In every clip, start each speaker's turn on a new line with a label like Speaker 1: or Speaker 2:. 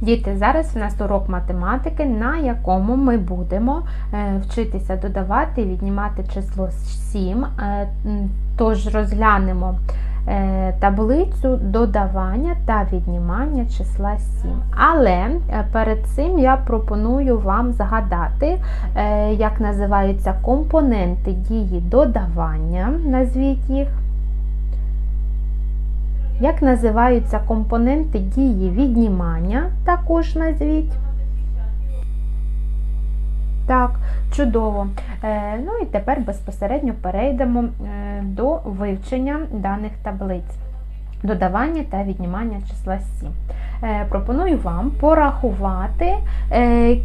Speaker 1: Діти, зараз у нас урок математики, на якому ми будемо е, вчитися додавати і віднімати число 7. Е, Тож розглянемо е, таблицю додавання та віднімання числа 7. Але перед цим я пропоную вам згадати, як називаються компоненти дії додавання. Назвіть їх. Як називаються компоненти дії віднімання, також назвіть. Так, чудово. Е, ну і тепер безпосередньо перейдемо е, до вивчення даних таблиць. Додавання та віднімання числа 7. Е, пропоную вам порахувати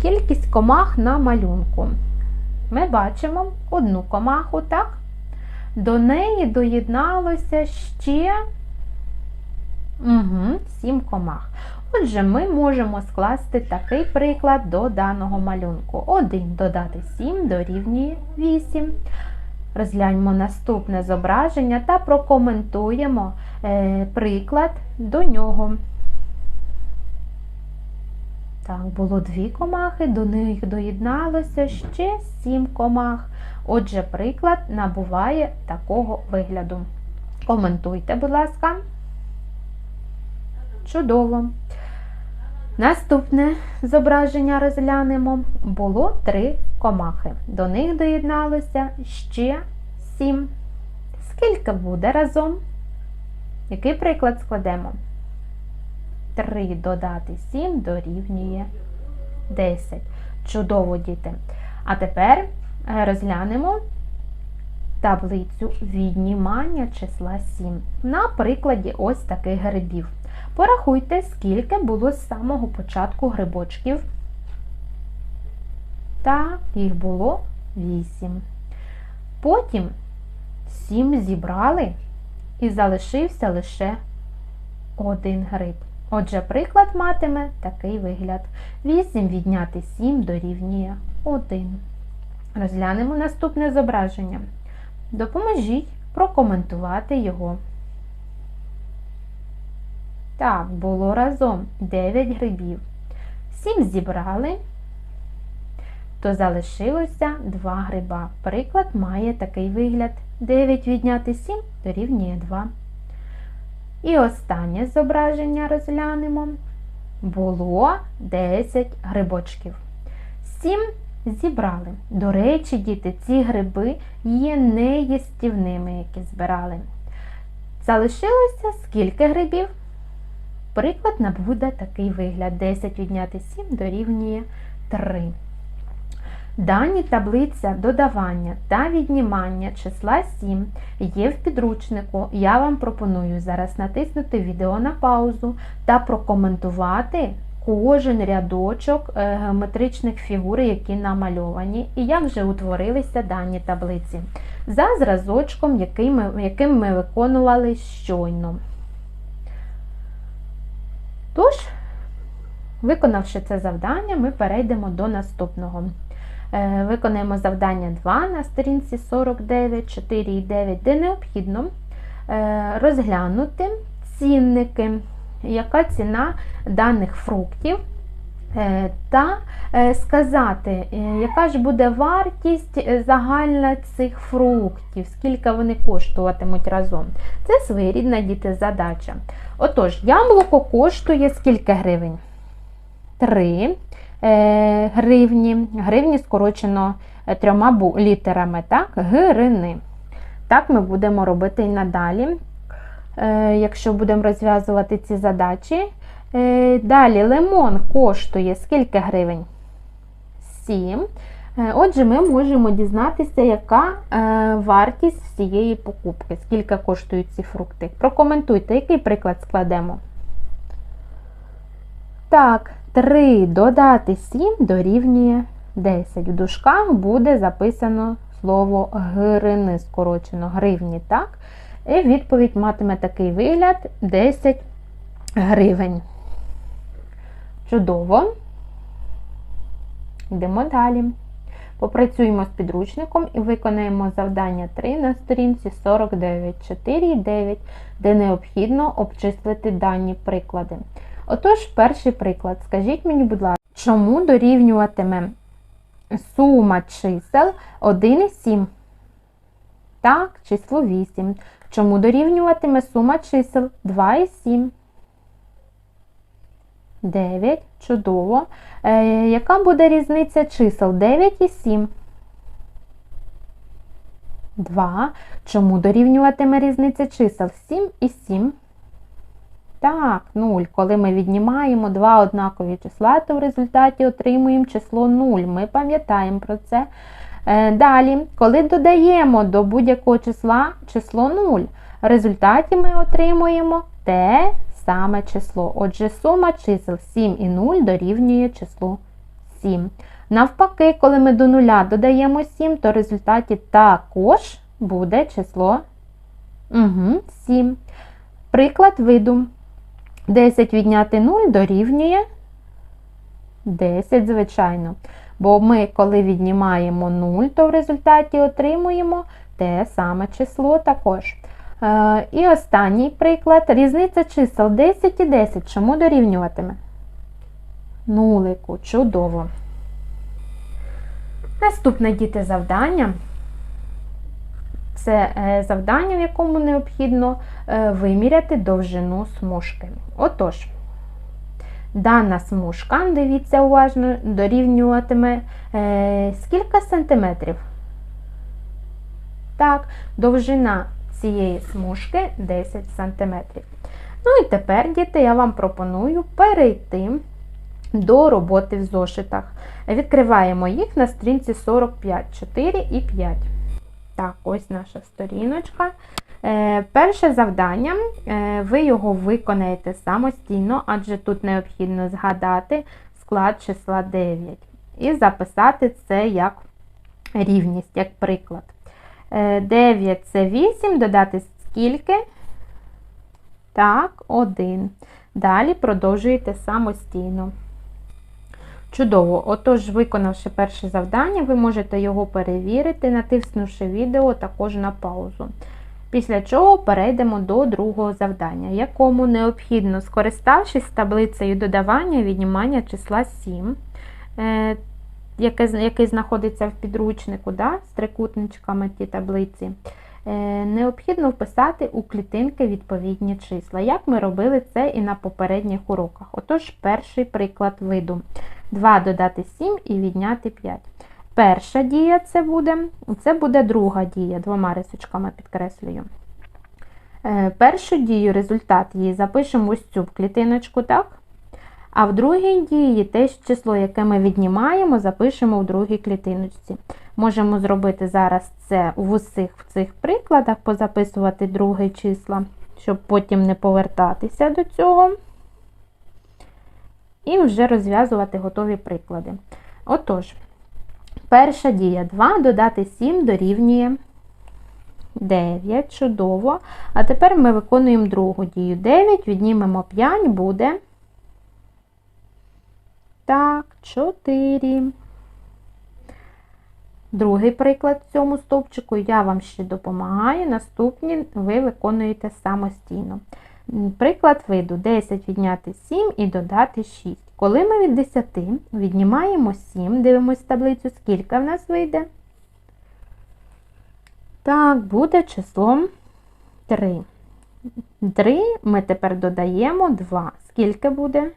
Speaker 1: кількість комах на малюнку. Ми бачимо одну комаху, так? До неї доєдналося ще Угу, 7 комах. Отже, ми можемо скласти такий приклад до даного малюнку. 1 додати 7 дорівнює 8. Розгляньмо наступне зображення та прокоментуємо е, приклад до нього. Так, було дві комахи, до них доєдналося ще 7 комах. Отже, приклад набуває такого вигляду. Коментуйте, будь ласка. Чудово. Наступне зображення розглянемо. Було три комахи. До них доєдналося ще сім. Скільки буде разом? Який приклад складемо? 3 додати 7 дорівнює 10. Чудово, діти. А тепер е, розглянемо таблицю віднімання числа 7. На прикладі ось таких грибів. Порахуйте, скільки було з самого початку грибочків. Так, їх було 8. Потім 7 зібрали і залишився лише один гриб. Отже, приклад матиме такий вигляд. 8 відняти 7 дорівнює 1. Розглянемо наступне зображення. Допоможіть прокоментувати його. Так, було разом 9 грибів. 7 зібрали, то залишилося 2 гриба. Приклад має такий вигляд. 9 відняти 7 дорівнює 2. І останнє зображення розглянемо. Було 10 грибочків. 7 зібрали. До речі, діти, ці гриби є неїстівними, які збирали. Залишилося скільки грибів? Приклад набуде такий вигляд. 10 відняти 7 дорівнює 3. Дані таблиця додавання та віднімання числа 7 є в підручнику. Я вам пропоную зараз натиснути відео на паузу та прокоментувати кожен рядочок е, геометричних фігур, які намальовані, і як же утворилися дані таблиці. За зразочком, який ми, яким ми виконували щойно. Тож, виконавши це завдання, ми перейдемо до наступного. Е, Виконаємо завдання 2 на сторінці 49, 4 і 9, де необхідно е, розглянути цінники, яка ціна даних фруктів, та сказати, яка ж буде вартість загальна цих фруктів, скільки вони коштуватимуть разом. Це своєрідна діти задача. Отож, яблуко коштує скільки гривень? 3 е, гривні. Гривні скорочено е, трьома літерами, так? Грини. Так ми будемо робити і надалі, е, якщо будемо розв'язувати ці задачі. Е, Далі лимон коштує скільки гривень? 7. Е, Отже, ми можемо дізнатися, яка е, вартість всієї покупки, скільки коштують ці фрукти. Прокоментуйте, який приклад складемо. Так, 3 додати 7 дорівнює 10. В дужках буде записано слово грини, скорочено гривні, так? І відповідь матиме такий вигляд 10 гривень. Чудово. Йдемо далі. Попрацюємо з підручником і виконаємо завдання 3 на сторінці 49, 4 і 9, де необхідно обчислити дані приклади. Отож, перший приклад. Скажіть мені, будь ласка, чому дорівнюватиме сума чисел 1 і 7? Так, число 8. Чому дорівнюватиме сума чисел 2 і 7? 9. Чудово. Е, яка буде різниця чисел 9 і 7? 2. Чому дорівнюватиме різниця чисел 7 і 7? Так, 0. Коли ми віднімаємо два однакові числа, то в результаті отримуємо число 0. Ми пам'ятаємо про це. Е, Далі, коли додаємо до будь-якого числа число 0, в результаті ми отримуємо те саме число. Отже, сума чисел 7 і 0 дорівнює числу 7. Навпаки, коли ми до нуля додаємо 7, то в результаті також буде число угу, 7. Приклад виду. 10 відняти 0 дорівнює 10, звичайно. Бо ми, коли віднімаємо 0, то в результаті отримуємо те саме число також. Е, і останній приклад. Різниця чисел 10 і 10. Чому дорівнюватиме? Нулику. Чудово. Наступне діти завдання. Це е, завдання, в якому необхідно е, виміряти довжину смужки. Отож, дана смужка, дивіться уважно, дорівнюватиме скільки сантиметрів? Так, довжина цієї смужки 10 сантиметрів. Ну і тепер, діти, я вам пропоную перейти до роботи в зошитах. Відкриваємо їх на сторінці 45, 4 і 5. Так, ось наша сторіночка. Е, перше завдання, е, ви його виконаєте самостійно, адже тут необхідно згадати склад числа 9 і записати це як рівність, як приклад. Е, 9 це 8, додати скільки? Так, 1. Далі продовжуєте самостійно. Чудово! Отож, виконавши перше завдання, ви можете його перевірити, натиснувши відео також на паузу. Після чого перейдемо до другого завдання, якому необхідно, скориставшись таблицею додавання віднімання числа 7, е, який знаходиться в підручнику да, з трикутничками ті таблиці, е, необхідно вписати у клітинки відповідні числа, як ми робили це і на попередніх уроках. Отож, перший приклад виду. 2 додати 7 і відняти 5. Перша дія це буде, це буде друга дія, двома рисочками підкреслюю. Е, першу дію, результат її запишемо ось цю клітиночку, так? А в другій дії те число, яке ми віднімаємо, запишемо в другій клітиночці. Можемо зробити зараз це в усіх цих прикладах, позаписувати друге числа, щоб потім не повертатися до цього. І вже розв'язувати готові приклади. Отож, перша дія 2 додати 7 дорівнює 9. Чудово. А тепер ми виконуємо другу дію. 9, віднімемо 5, буде. Так, 4. Другий приклад в цьому стовпчику я вам ще допомагаю. Наступні ви виконуєте самостійно. Приклад виду 10 відняти 7 і додати 6. Коли ми від 10 віднімаємо 7, дивимось таблицю, скільки в нас вийде? Так, буде числом 3. 3 ми тепер додаємо 2. Скільки буде?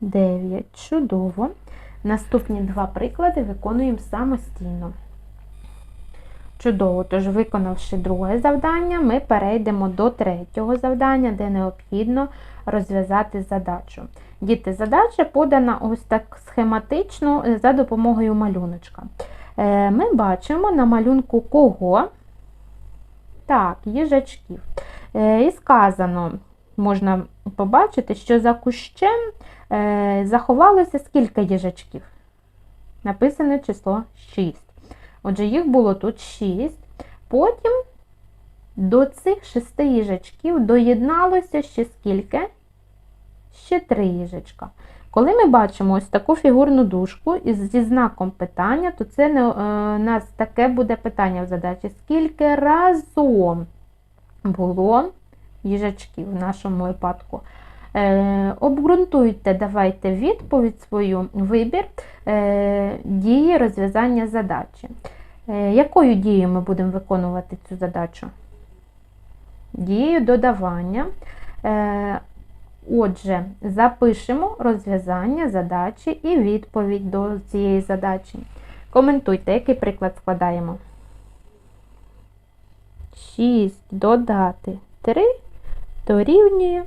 Speaker 1: 9. Чудово. Наступні два приклади виконуємо самостійно. Чудово, тож, виконавши друге завдання, ми перейдемо до третього завдання, де необхідно розв'язати задачу. Діти, задача подана ось так схематично е, за допомогою малюночка. Е, ми бачимо на малюнку кого? Так, їжачків. Е, і сказано, можна побачити, що за кущем заховалося скільки їжачків? Написане число 6. Отже, їх було тут 6. Потім до цих шести їжачків доєдналося ще скільки? Ще три їжачка. Коли ми бачимо ось таку фігурну дужку зі знаком питання, то це не, у е, нас таке буде питання в задачі. Скільки разом було їжачків в нашому випадку? Е, обґрунтуйте, давайте відповідь свою, вибір е, дії розв'язання задачі. Е, якою дією ми будемо виконувати цю задачу? Дією додавання. Отже, запишемо розв'язання задачі і відповідь до цієї задачі. Коментуйте, який приклад складаємо. 6 додати 3 дорівнює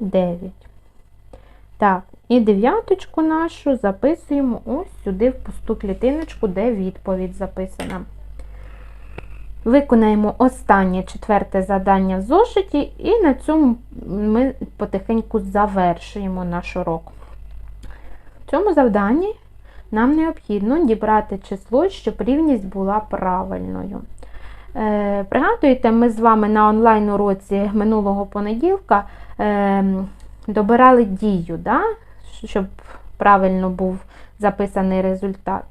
Speaker 1: 9. Так, і дев'яточку нашу записуємо ось сюди в пусту клітиночку, де відповідь записана. Виконаємо останнє четверте завдання в зошиті, і на цьому ми потихеньку завершуємо наш урок. В цьому завданні нам необхідно дібрати число, щоб рівність була правильною. Е, Пригадуєте, ми з вами на онлайн-уроці минулого понеділка е, добирали дію, да? щоб правильно був записаний результат.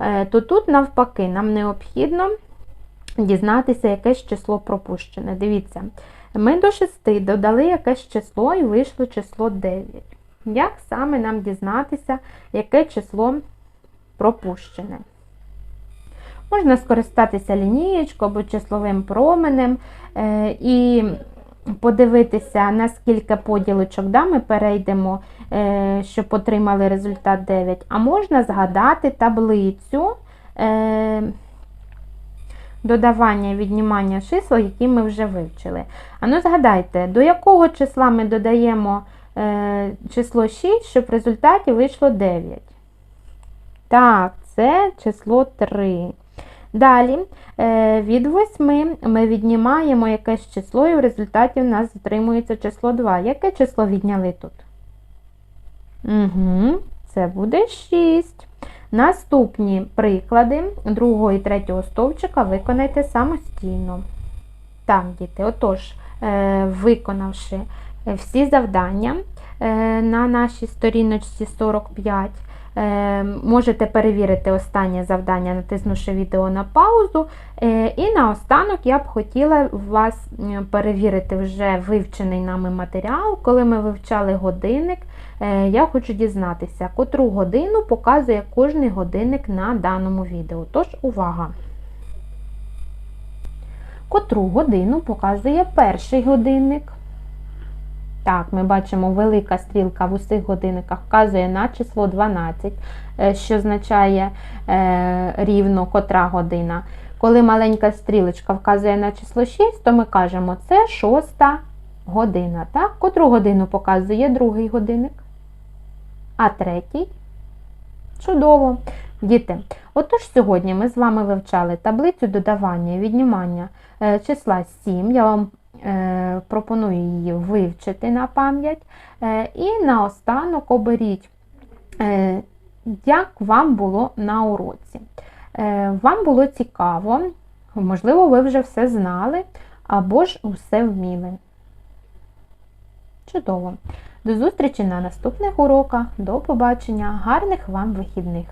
Speaker 1: Е, то тут, навпаки, нам необхідно дізнатися якесь число пропущене. Дивіться, ми до 6 додали якесь число і вийшло число 9. Як саме нам дізнатися, яке число пропущене? Можна скористатися лінієчкою або числовим променем е, і подивитися, на скільки поділочок да, ми перейдемо, е, щоб отримали результат 9. А можна згадати таблицю е, додавання і віднімання чисел, які ми вже вивчили. А ну згадайте, до якого числа ми додаємо число 6, щоб в результаті вийшло 9. Так, це число 3. Далі, е, від 8 ми віднімаємо якесь число, і в результаті в нас отримується число 2. Яке число відняли тут? Угу, Це буде 6. Наступні приклади другого і третього стовпчика виконайте самостійно. Так, діти, отож, е, виконавши всі завдання е, на нашій сторіночці 45, е, можете перевірити останнє завдання, натиснувши відео на паузу. І наостанок я б хотіла вас перевірити вже вивчений нами матеріал, коли ми вивчали годинник. Я хочу дізнатися, котру годину показує кожний годинник на даному відео. Тож, увага! Котру годину показує перший годинник. Так, ми бачимо, велика стрілка в усіх годинниках вказує на число 12, що означає е, рівно котра година. Коли маленька стрілочка вказує на число 6, то ми кажемо, це шоста година. Так? Котру годину показує другий годинник? А третій? Чудово! Діти, отож сьогодні ми з вами вивчали таблицю додавання і віднімання е, числа 7. Я вам е, пропоную її вивчити на пам'ять. Е, і наостанок оберіть, е, як вам було на уроці. Е, вам було цікаво, можливо, ви вже все знали або ж усе вміли. Чудово! До зустрічі на наступних уроках. До побачення, гарних вам вихідних!